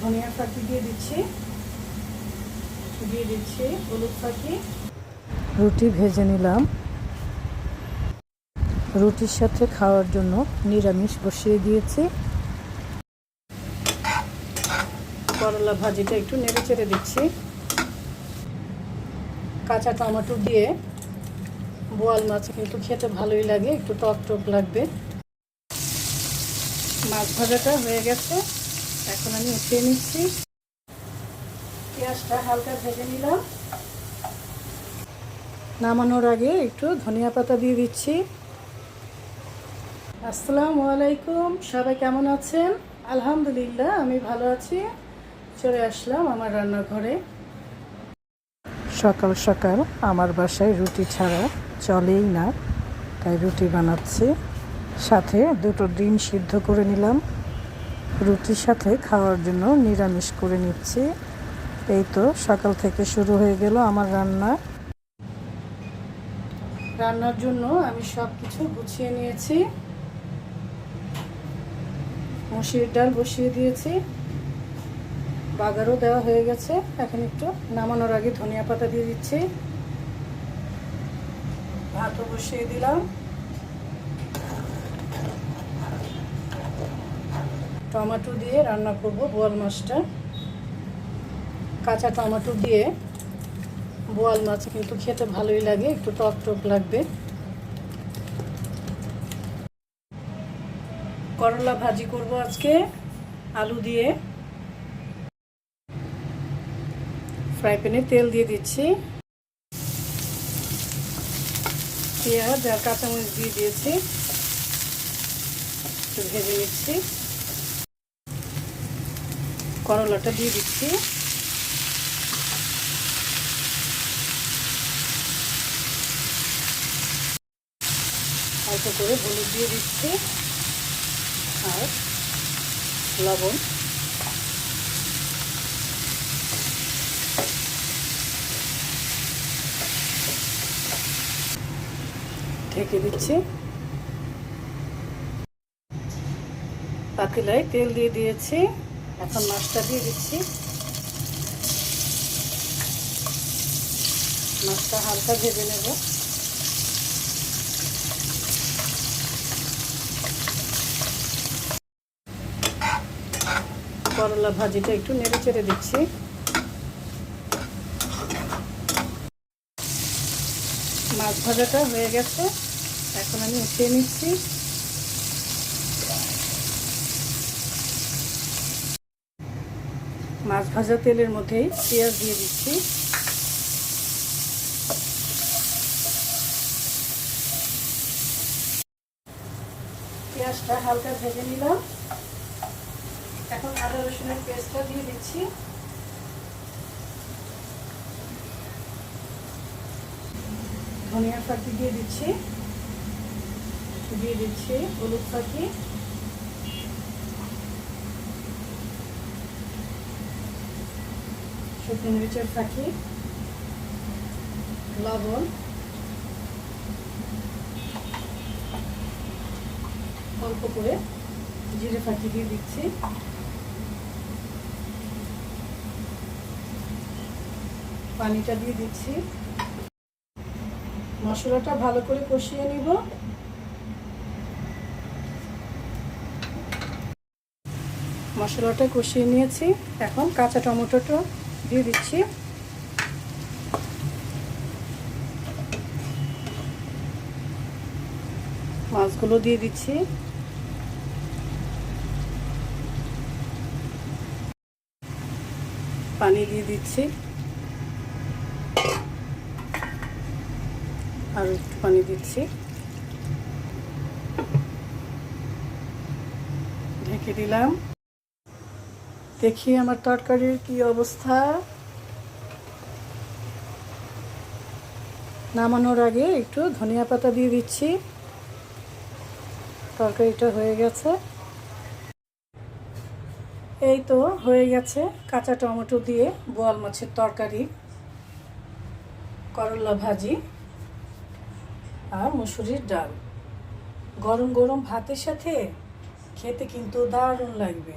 ধনিয়া ফাঁকি দিয়ে দিচ্ছি। দিয়ে দিচ্ছি হলুদ ফাঁকি। রুটি ভেজে নিলাম। রুটির সাথে খাওয়ার জন্য নিরামিষ বসিয়ে দিয়েছি। করলা ভাজিটা একটু নেড়ে চেড়ে দিচ্ছি। কাঁচা টমেটো দিয়ে বোয়াল মাছ কিন্তু খেতে ভালোই লাগে একটু টক টক লাগবে। মাছ ভাজাটা হয়ে গেছে। এখন আমি উঠিয়ে নিচ্ছি। পেঁয়াজটা হালকা ভেজে নিলাম। নামানোর আগে একটু ধনিয়া পাতা দিয়ে দিচ্ছি। আসসালামু আলাইকুম, সবাই কেমন আছেন? আলহামদুলিল্লাহ, আমি ভালো আছি। চলে আসলাম আমার রান্নাঘরে। সকাল সকাল আমার বাসায় রুটি ছাড়া চলেই না, তাই রুটি বানাচ্ছি। সাথে দুটো ডিম সিদ্ধ করে নিলাম। রুটির সাথে খাওয়ার জন্য নিরামিষ করে নিচ্ছি। এই তো সকাল থেকে শুরু হয়ে গেল আমার রান্না। রান্নার জন্য আমি সব কিছু গুছিয়ে নিয়েছি। মসুর ডাল বসিয়ে দিয়েছি। বাগারও দেওয়া হয়ে গেছে। এখন একটু নামানোর আগে ধনিয়া পাতা দিয়ে দিচ্ছি। ভাতও বসিয়ে দিলাম। টমেটো দিয়ে রান্না করব বোয়াল মাছটা। কাঁচা টমেটো দিয়ে বোয়াল মাছ কিন্তু খেতে ভালোই লাগে, একটু টক টক লাগবে। করলা ভাজি করব আজকে, আলু দিয়ে। ফ্রাই প্যানে তেল দিয়ে দিচ্ছি। পেঁয়াজ আর কাঁচামরিচ দিয়ে দিয়েছি। একটু ভেজে নিচ্ছি। করলাটা দিয়ে দিচ্ছি। অল্প করে হলুদ দিয়ে দিচ্ছি। আর লবণ। ঢেকে দিচ্ছি। পাতিলায় তেল দিয়ে দিয়েছি। এখন মাছটা দিয়ে দিচ্ছি। মাছটা হালকা ভেজে নেব। করলা ভাজিটা একটু নেড়ে চেড়ে দিচ্ছি। মাছ ভাজাটা হয়ে গেছে। এখন আমি উঠিয়ে নিচ্ছি। মাছ ভাজা তেলের মধ্যেই পেঁয়াজ দিয়ে দিচ্ছি। পেঁয়াজটা হালকা ভেজে নিলাম। এখন আদা রসুনের পেস্টটা দিয়ে দিচ্ছি। ধনিয়া ফাঁকি দিয়ে দিচ্ছি। দিয়ে দিচ্ছি হলুদ ফাঁকি শুকনো মরিচের ফাঁকি লবণ, অল্প করে জিরে ফাঁকি দিয়ে দিচ্ছি। পানিটা দিয়ে দিচ্ছি। মশলাটা ভালো করে কষিয়ে নিব। মশলাটা কষিয়ে নিয়েছি। এখন কাঁচা টমেটোটা দিয়ে দিচ্ছি মাছগুলো দিয়ে দিচ্ছি পানি দিয়ে দিচ্ছি আর একটু পানি দিচ্ছি ঢেকে দিলাম দেখি আমার তরকারির কি অবস্থা। নামানোর আগে একটু ধনিয়া পাতা দিয়ে দিচ্ছি। তরকারিটা হয়ে গেছে। এই তো হয়ে গেছে কাঁচা টমেটো দিয়ে বোয়াল মাছের তরকারি, করলা ভাজি আর মুসুরির ডাল। গরম গরম ভাতের সাথে খেতে কিন্তু দারুণ লাগবে।